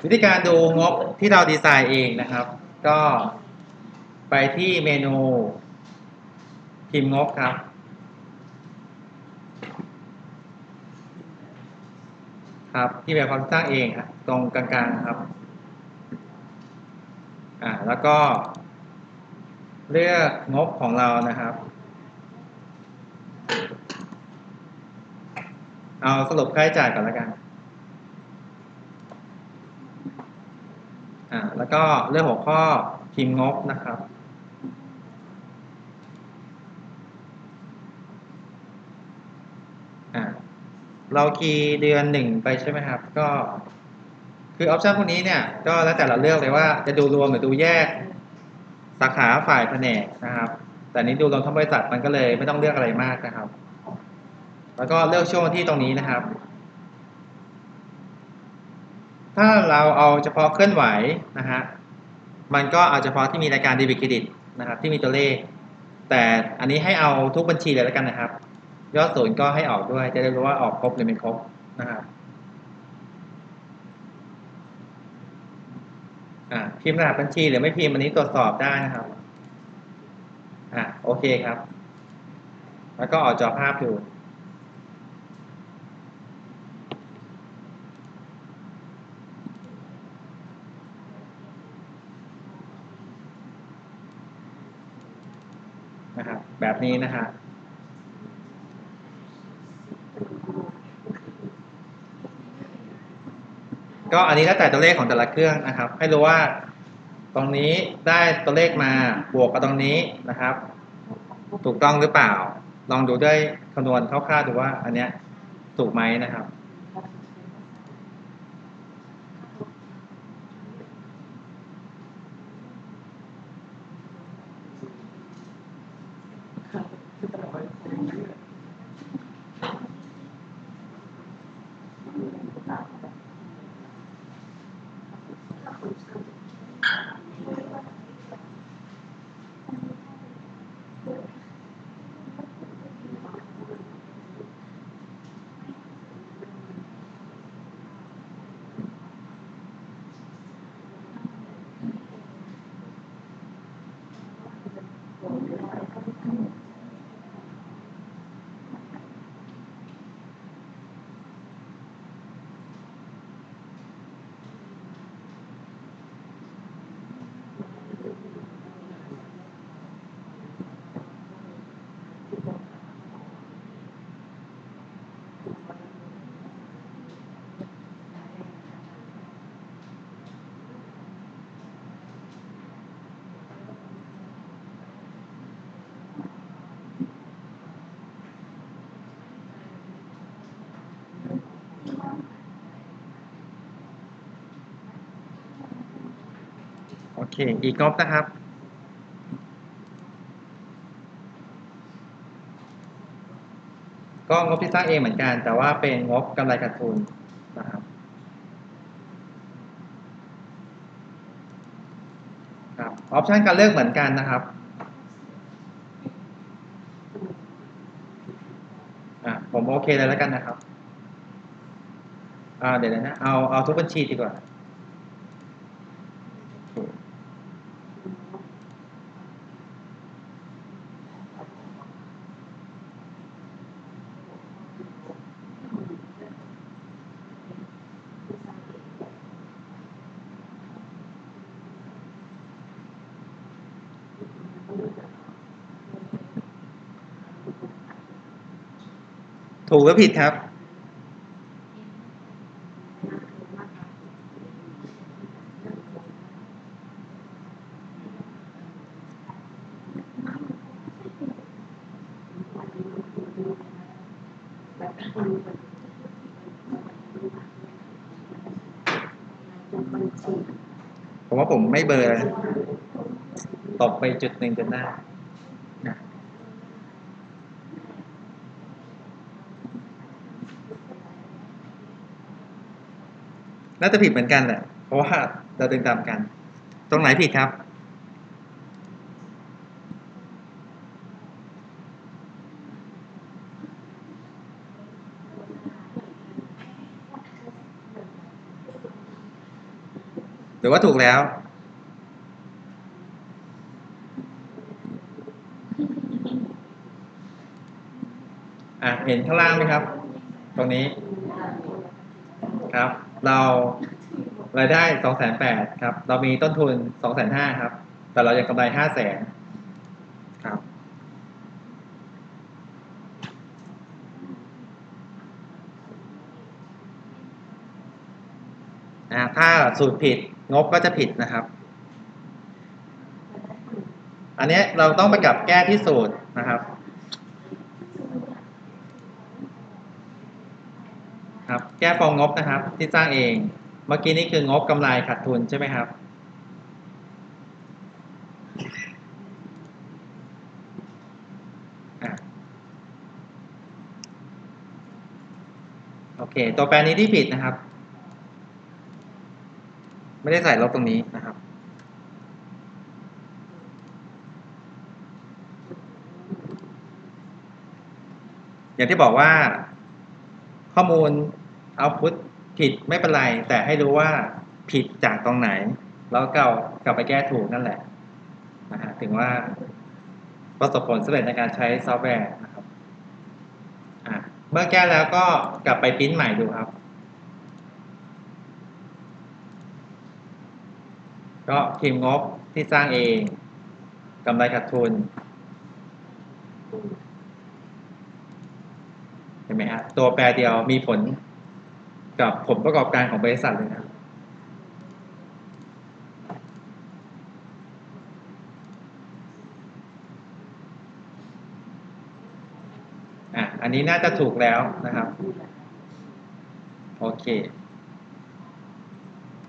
วิธีการดูงบที่เราดีไซน์เองนะครับ ก็ไปที่เมนูพิมพ์งบครับ ครับที่แบบความสร้างเองครับตรงกลางๆครับอ่าแล้วก็เลือกงบของเรานะครับ เอาสรุปค่าใช้จ่ายก่อนแล้วกัน อ่า แล้วก็เลือกหัวข้อพิมงบนะครับ เราคีย์เดือนหนึ่งไปใช่ไหมครับ ก็คือออปชันพวกนี้เนี่ย ก็แล้วแต่เราเลือกเลยว่าจะดูรวมหรือดูแยกสาขาฝ่ายแผนกนะครับ แต่นี้ดูรวมทั้งบริษัทมันก็เลยไม่ต้องเลือกอะไรมากนะครับ แล้วก็เลือกช่วงที่ตรงนี้นะครับ ถ้าเราเอาเฉพาะเคลื่อนไหวนะฮะมันก็เอาเฉพาะที่มีรายการดีบิตเครดิตนะครับที่มีตัวเลข แต่อันนี้ให้เอาทุกบัญชีเลยแล้วกันนะครับ ยอดศูนย์ก็ให้ออกด้วยจะได้รู้ว่าออกครบหรือไม่ครบนะครับพิมพ์รหัสบัญชีหรือไม่พิมพ์อันนี้ตรวจสอบได้นะครับอ่าโอเคครับ แล้วก็ออกจอภาพดู นะครับแบบนี้นะฮะก็อันนี้แล้วแต่ตัวเลขของแต่ละเครื่องนะครับ ให้รู้ว่าตรงนี้ได้ตัวเลขมาบวกกับตรงนี้นะครับ ถูกต้องหรือเปล่า ลองดูด้วยคำนวณคร่าวๆดูว่าอันเนี้ยถูกไหมนะครับ かっこいいですね。 โอเค อีกงบนะครับ ก็งบที่สร้างเองเหมือนกัน แต่ว่าเป็นงบกำไรขาดทุนนะครับครับออปชันการเลือกเหมือนกันนะครับอะผมโอเคเลยแล้วกันนะครับอ่าเดี๋ยวนะเอาเอาทุกบัญชีดีกว่า ถูกหรือผิดครับ ผมว่าผมไม่เบอร์ตบไปจุดหนึ่งจนได้นะ น่าจะผิดเหมือนกันแหละเพราะว่าเราดึงตามกัน ตรงไหนผิดครับ หรือว่าถูกแล้วอะเห็นข้างล่างไหมครับ ตรงนี้ครับ เรารายได้สองแสนแปดครับ เรามีต้นทุนสองแสนห้าครับ แต่เรายังกำไรห้าแสนครับอ่าถ้าสูตรผิดงบก็จะผิดนะครับ อันนี้เราต้องไปกลับแก้ที่สูตรนะครับ ครับ แก้ฟองงบนะครับ ที่สร้างเอง เมื่อกี้นี่คืองบกำไรขาดทุนใช่ไหมครับ โอเค ตัวแปรนี้ที่ผิดนะครับ ไม่ได้ใส่ลบตรงนี้นะครับอย่างที่บอกว่า ข้อมูลเอาพุทผิดไม่เป็นไร แต่ให้รู้ว่าผิดจากตรงไหน แล้วก็กลับไปแก้ถูกนั่นแหละนะฮะถึงว่าประสบผลสำเร็จในการใช้ซอฟต์แวร์นะครับอะเมื่อแก้แล้วก็กลับไปพิมพ์ใหม่ดูครับ ก็พิมพ์งบที่สร้างเองกำไรขาดทุน ห็นไหมฮะตัวแปรเดียวมีผลกับผลประกอบการของบริษัทเลยนะอะอันนี้น่าจะถูกแล้วนะครับ โอเค